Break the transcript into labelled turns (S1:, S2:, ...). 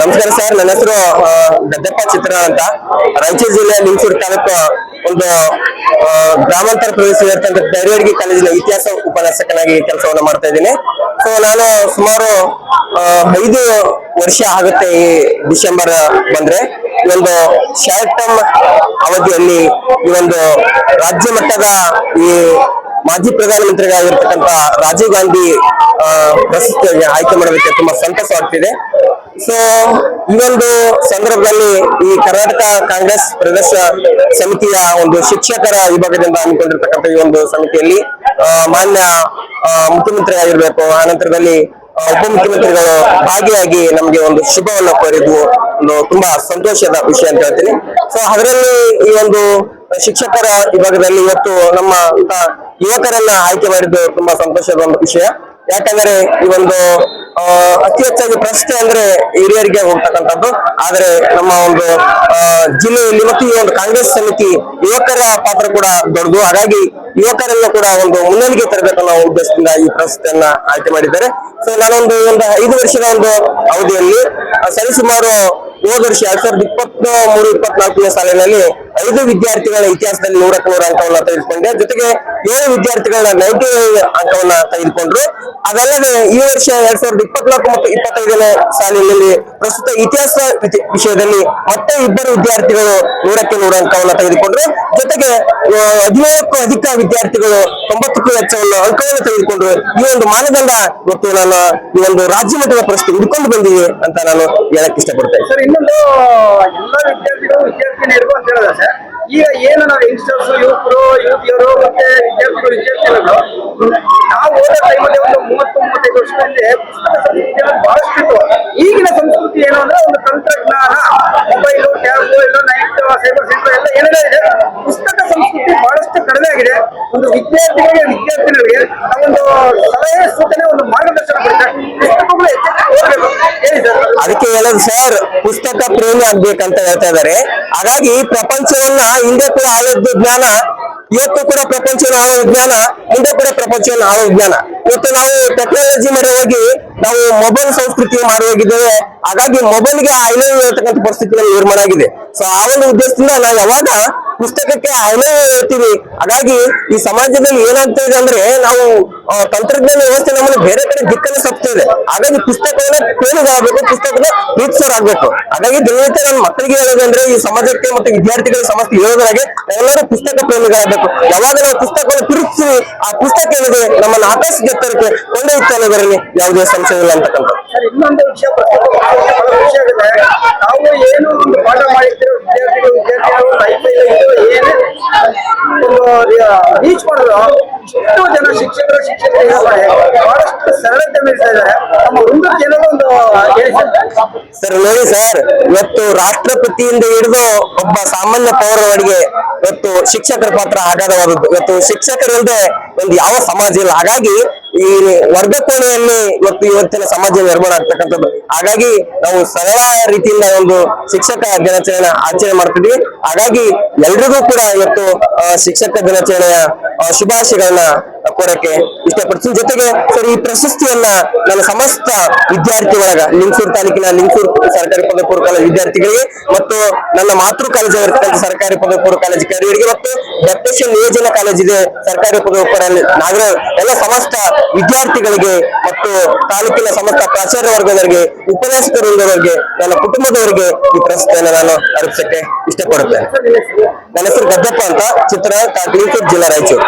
S1: ನಮಸ್ಕಾರ ಸರ್. ನನ್ನ ಹೆಸರು ಗದ್ದೆಪ್ಪ ಚಿತ್ರ ಅಂತ. ರಾಯಚೂರು ಜಿಲ್ಲೆ ನಿಂಚೂರು ತಾಲೂಕು, ಒಂದು ಗ್ರಾಮಾಂತರ ಪ್ರದೇಶದಲ್ಲಿರ್ತಕ್ಕಂಥ ಡೈರಿಯರ್ಗಿ ಕಾಲೇಜಿನ ಇತಿಹಾಸ ಉಪನ್ಯಾಸಕನಾಗಿ ಕೆಲಸವನ್ನು ಮಾಡ್ತಾ ಇದ್ದೀನಿ. ಸೊ ನಾನು ಸುಮಾರು ಐದು ವರ್ಷ ಆಗುತ್ತೆ ಈ ಡಿಸೆಂಬರ್ ಬಂದ್ರೆ. ಈ ಒಂದು ಶಾರ್ಟ್ ಟರ್ಮ್ ಅವಧಿಯಲ್ಲಿ ಈ ಒಂದು ರಾಜ್ಯ ಮಟ್ಟದ ಈ ಮಾಜಿ ಪ್ರಧಾನಮಂತ್ರಿಗಳಾಗಿರ್ತಕ್ಕಂತ ರಾಜೀವ್ ಗಾಂಧಿ ಪ್ರಶಸ್ತಿಯನ್ನು ಆಯ್ಕೆ ಮಾಡೋದಕ್ಕೆ ತುಂಬಾ ಸಂತಸವಾಗ್ತಿದೆ ಸೊ ಈ ಒಂದು ಸಂದರ್ಭದಲ್ಲಿ ಈ ಕರ್ನಾಟಕ ಕಾಂಗ್ರೆಸ್ ಪ್ರದೇಶ ಸಮಿತಿಯ ಒಂದು ಶಿಕ್ಷಕರ ವಿಭಾಗದಿಂದ ಹಮ್ಮಿಕೊಂಡಿರ್ತಕ್ಕಂಥ ಈ ಒಂದು ಸಮಿತಿಯಲ್ಲಿ ಆ, ಮಾನ್ಯ ಆ, ಮುಖ್ಯಮಂತ್ರಿ ಆಗಿರ್ಬೇಕು ಆನಂತರದಲ್ಲಿ ನಂತರದಲ್ಲಿ ಉಪಮುಖ್ಯಮಂತ್ರಿಗಳು ಭಾಗಿಯಾಗಿ ನಮ್ಗೆ ಒಂದು ಶುಭವನ್ನು ಕೋರಿದ್ದು ಒಂದು ತುಂಬಾ ಸಂತೋಷದ ವಿಷಯ ಅಂತ ಹೇಳ್ತೀನಿ. ಸೊ ಅದರಲ್ಲಿ ಈ ಒಂದು ಶಿಕ್ಷಕರ ವಿಭಾಗದಲ್ಲಿ ಇವತ್ತು ನಮ್ಮ ಯುವಕರನ್ನ ಆಯ್ಕೆ ಮಾಡಿದ್ದು ತುಂಬಾ ಸಂತೋಷದ ಒಂದು ವಿಷಯ. ಯಾಕಂದ್ರೆ ಈ ಒಂದು ಅತಿ ಹೆಚ್ಚಾಗಿ ಪ್ರಶ್ನೆ ಅಂದ್ರೆ ಹಿರಿಯರಿಗೆ ಹೋಗ್ತಕ್ಕಂಥದ್ದು. ಆದ್ರೆ ನಮ್ಮ ಒಂದು ಜಿಲ್ಲೆಯಲ್ಲಿ ಮತ್ತು ಈ ಒಂದು ಕಾಂಗ್ರೆಸ್ ಸಮಿತಿ ಯುವಕರ ಪಾತ್ರ ಕೂಡ ದೊಡ್ಡದು. ಹಾಗಾಗಿ ಯುವಕರನ್ನು ಕೂಡ ಒಂದು ಮುನ್ನಣಿಗೆ ತರಬೇಕನ್ನೋ ಉದ್ದೇಶದಿಂದ ಈ ಪ್ರಶಸ್ತಿಯನ್ನ ಆಯ್ಕೆ ಮಾಡಿದ್ದಾರೆ. ಸೊ ನಾನೊಂದು ಒಂದು ಐದು ವರ್ಷದ ಒಂದು ಅವಧಿಯಲ್ಲಿ ಸರಿಸುಮಾರು ಹೋದ ವರ್ಷ ಎರಡ್ ಸಾವಿರದ ಇಪ್ಪತ್ತು ಮೂರು ಇಪ್ಪತ್ನಾಲ್ಕನೇ ಸಾಲಿನಲ್ಲಿ ಐದು ವಿದ್ಯಾರ್ಥಿಗಳ ಇತಿಹಾಸದಲ್ಲಿ ನೂರಕ್ಕೆ ನೂರ ಅಂಕವನ್ನ ತೆಗೆದುಕೊಂಡೆ. ಜೊತೆಗೆ ಏಳು ವಿದ್ಯಾರ್ಥಿಗಳನ್ನ ನೈಂಟಿ ಅಂಕವನ್ನ ತೆಗೆದುಕೊಂಡ್ರು. ಅದಲ್ಲದೆ ಈ ವರ್ಷ ಎರಡ್ ಸಾವಿರದ ಇಪ್ಪತ್ನಾಲ್ಕು ಮತ್ತು ಇಪ್ಪತ್ತೈದನೇ ಸಾಲಿನಲ್ಲಿ ಪ್ರಸ್ತುತ ಇತಿಹಾಸ ವಿಷಯದಲ್ಲಿ ಮತ್ತೆ ಇಬ್ಬರು ವಿದ್ಯಾರ್ಥಿಗಳು ನೂರಕ್ಕೆ ನೂರ ಅಂಕವನ್ನ ತೆಗೆದುಕೊಂಡ್ರು. ಜೊತೆಗೆ ಹದಿನೇಳಕ್ಕೂ ಅಧಿಕ ವಿದ್ಯಾರ್ಥಿಗಳು ತೊಂಬತ್ತಕ್ಕೂ ಹೆಚ್ಚವನ್ನು ಅಂಕವನ್ನು ತೆಗೆದುಕೊಂಡ್ರು. ಈ ಒಂದು ಮಾನದಂಡ ಮತ್ತು ನಾನು ಈ ಒಂದು ರಾಜ್ಯ ಮಟ್ಟದ ಪ್ರಶ್ನೆ ಹುಡ್ಕೊಂಡು ಬಂದಿದೆ ಅಂತ ನಾನು ಹೇಳಕ್ ಇಷ್ಟಪಡ್ತೇನೆ.
S2: ಅಂತ ಸರ್, ಈಗ ಏನು ನಾವು ಯಂಗ್ಸ್ಟರ್ಸ್ ಯುವಕರು ಯುವತಿಯರು ಮತ್ತೆ ವಿದ್ಯಾರ್ಥಿಗಳು ವಿದ್ಯಾರ್ಥಿಗಳು ನಾವು ಓದೋ ಟೈಮಲ್ಲಿ ಒಂದು ಮೂವತ್ತು ಮೂವತ್ತೈದು ವರ್ಷದ ಹಿಂದೆ ಪುಸ್ತಕ ಇತ್ತು ಈಗಿನ ಸಂಸ್ಕೃತಿ ಏನು ಅಂದ್ರೆ ಒಂದು ತಂತ್ರಜ್ಞಾನ ಮೊಬೈಲು ಟ್ಯಾಬ್ ಎಲ್ಲ ನೈಟ್ ಸೈಬರ್ ಸೆಂಟರ್ ಎಲ್ಲ ಏನೇ ಇದೆ, ಪುಸ್ತಕ ಸಂಸ್ಕೃತಿ ಬಹಳಷ್ಟು ಕಡಿಮೆ ಆಗಿದೆ. ಒಂದು ವಿದ್ಯಾರ್ಥಿಗಳಿಗೆ ವಿದ್ಯಾರ್ಥಿಗಳಿಗೆ ಒಂದು ಸಲಹೆ ಸೂಚನೆ ಒಂದು ಮಾರ್ಗದರ್ಶನ
S1: ಅದಕ್ಕೆ ಹೇಳೋದು, ಸರ್, ಪುಸ್ತಕ ಪ್ರೇಮಿ ಆಗ್ಬೇಕಂತ ಹೇಳ್ತಾ ಇದ್ದಾರೆ. ಹಾಗಾಗಿ ಪ್ರಪಂಚವನ್ನ ಹಿಂದೆ ಕೂಡ ಆಳದ್ದು ಜ್ಞಾನ, ಇವತ್ತು ಕೂಡ ಪ್ರಪಂಚವನ್ನು ಆಳೋ ವಿಜ್ಞಾನ ಹಿಂದೆ ಕೂಡ ಪ್ರಪಂಚವನ್ನು ಆಳೋ ವಿಜ್ಞಾನ ಇವತ್ತು ನಾವು ಟೆಕ್ನಾಲಜಿ ಮೊರೆ ಹೋಗಿ ನಾವು ಮೊಬೈಲ್ ಸಂಸ್ಕೃತಿ ಮಾಡಿ ಹೋಗಿದ್ದೇವೆ ಹಾಗಾಗಿ ಮೊಬೈಲ್ಗೆ ಐನೋ ಹೇಳ್ತಕ್ಕಂಥ ಪರಿಸ್ಥಿತಿ ನಿರ್ಮಾಣ ಆಗಿದೆ. ಸೊ ಆ ಒಂದು ಉದ್ದೇಶದಿಂದ ನಾವು ಯಾವಾಗ ಪುಸ್ತಕಕ್ಕೆ ಐನೋ ಹೇಳ್ತೀವಿ. ಹಾಗಾಗಿ ಈ ಸಮಾಜದಲ್ಲಿ ಏನಾಗ್ತಾ ಇದೆ ಅಂದ್ರೆ ನಾವು ತಂತ್ರಜ್ಞಾನ ವ್ಯವಸ್ಥೆ ನಮ್ಮನ್ನು ಬೇರೆ ಕಡೆ ದಿಕ್ಕನ್ನು ಸಪ್ತಾ ಇದೆ. ಹಾಗಾಗಿ ಪುಸ್ತಕವನ್ನ ಪ್ರೇಮಿಗಳಾಗಬೇಕು ಪುಸ್ತಕದ ಆಗಬೇಕು. ಹಾಗಾಗಿ ದಿನನಿತ್ಯ ನನ್ನ ಮಕ್ಕಳಿಗೆ ಹೇಳೋದಂದ್ರೆ ಈ ಸಮಾಜಕ್ಕೆ ಮತ್ತು ವಿದ್ಯಾರ್ಥಿಗಳ ಸಮಸ್ಯೆ ಹೇಳೋದ್ರಾಗೆ ಎಲ್ಲರೂ ಪುಸ್ತಕ ಪ್ರೇಮಿಗಳಾಗಬೇಕು. ಯಾವಾಗ ನಾವು ಪುಸ್ತಕವನ್ನು ಪ್ರೀತಿಸ್ತೀವಿ ಆ ಪುಸ್ತಕ ಏನಿದೆ, ನಮ್ಮನ್ನು ಆಕಾಶಕ್ಕೆ ಎತ್ತರಕ್ಕೆ ಕೊಂಡೊಯ್ತಾ ಅನ್ನೋದರಲ್ಲಿ ಯಾವುದೇ ಸಂಶಯ ಇಲ್ಲ ಅಂತಕ್ಕಂಥ
S2: ಸರ್ ಇನ್ನೊಂದು ವಿಷಯ ಪ್ರಸ್ತುತ ಬಹಳ ಖುಷಿ ಆಗುತ್ತೆ ನಾವು ಏನು ಒಂದು ಪಾಠ ಮಾಡಿರ್ತೀರೋ ವಿದ್ಯಾರ್ಥಿಗಳು ವಿದ್ಯಾರ್ಥಿಗಳು ಲೈಫ್ ಇದು ಏನೇ ಒಂದು ರೀಚ್ ಮಾಡೋದು ಎಷ್ಟೋ ಜನ ಶಿಕ್ಷಕರು ಶಿಕ್ಷಕರು ಬಹಳಷ್ಟು ಸರಳತೆ ಮೀರ್ತಾ ಇದ್ದಾರೆ. ನಮ್ಮ ಒಂದು ಸರ್.
S1: ನೋಡಿ ಸರ್ ಇವತ್ತು ರಾಷ್ಟ್ರಪತಿಯಿಂದ ಹಿಡಿದು ಒಬ್ಬ ಸಾಮಾನ್ಯ ಪೌರವರೆಗೆ ಇವತ್ತು ಶಿಕ್ಷಕರ ಪಾತ್ರ ಅಗಾಧವಾದದ್ದು. ಇವತ್ತು ಶಿಕ್ಷಕರಿಲ್ಲದೆ ಒಂದು ಯಾವ ಸಮಾಜ ಇಲ್ಲ. ಹಾಗಾಗಿ ಈ ವರ್ಗ ಕೋಣೆಯಲ್ಲಿ ಇವತ್ತು ಇವತ್ತಿನ ಸಮಾಜ ನಿರ್ಮಾಣ ಆಗ್ತಕ್ಕಂಥದ್ದು. ಹಾಗಾಗಿ ನಾವು ಸರಳ ರೀತಿಯಿಂದ ಒಂದು ಶಿಕ್ಷಕ ದಿನಾಚರಣೆ ಆಚರಣೆ ಮಾಡ್ತಿದ್ವಿ. ಹಾಗಾಗಿ ಎಲ್ರಿಗೂ ಕೂಡ ಇವತ್ತು ಶಿಕ್ಷಕ ದಿನಾಚರಣೆಯ ಶುಭಾಶಯಗಳನ್ನ ಕೋರಕ್ಕೆ ಇಷ್ಟಪಡ್ತೀನಿ. ಜೊತೆಗೆ ಸರ್, ಈ ಪ್ರಶಸ್ತಿಯನ್ನ ನನ್ನ ಸಮಸ್ತ ವಿದ್ಯಾರ್ಥಿ ಒಳಗ ಲಿಂಗೂರು ತಾಲೂಕಿನ ಲಿಂಗೂರು ಸರ್ಕಾರಿ ಪದವಿ ಪೂರ್ವ ಕಾಲೇಜು ವಿದ್ಯಾರ್ಥಿಗಳಿಗೆ ಮತ್ತು ನನ್ನ ಮಾತೃ ಕಾಲೇಜ್ ಸರ್ಕಾರಿ ಪದವಿ ಪೂರ್ವ ಕಾಲೇಜು ಕರಿಯರಿಗೆ ಮತ್ತು ಡೆಪ್ಯೂಟೇಷನ್ ನಿಯೋಜನಾ ಕಾಲೇಜ್ ಇದೆ, ಸರ್ಕಾರಿ ಪದವಿ ನಾಗರ ಎಲ್ಲ ಸಮಸ್ತ ವಿದ್ಯಾರ್ಥಿಗಳಿಗೆ ಮತ್ತು ತಾಲೂಕಿನ ಸಮಸ್ತ ಪ್ರಾಚಾರ್ಯ ವರ್ಗದವರಿಗೆ ಉಪನ್ಯಾಸಕ ವರ್ಗದವರಿಗೆ, ನನ್ನ ಕುಟುಂಬದವರಿಗೆ ಈ ಪ್ರಶಸ್ತಿಯನ್ನು ನಾನು ಅರ್ಪಿಸಕ್ಕೆ ಇಷ್ಟಪಡುತ್ತೇನೆ. ನನ್ನ ಹೆಸರು ಗದ್ದಪ್ಪ ಅಂತ, ಚಿತ್ರ ಲಿಂಗಸೂರು ಜಿಲ್ಲಾ ರಾಯಚೂರು.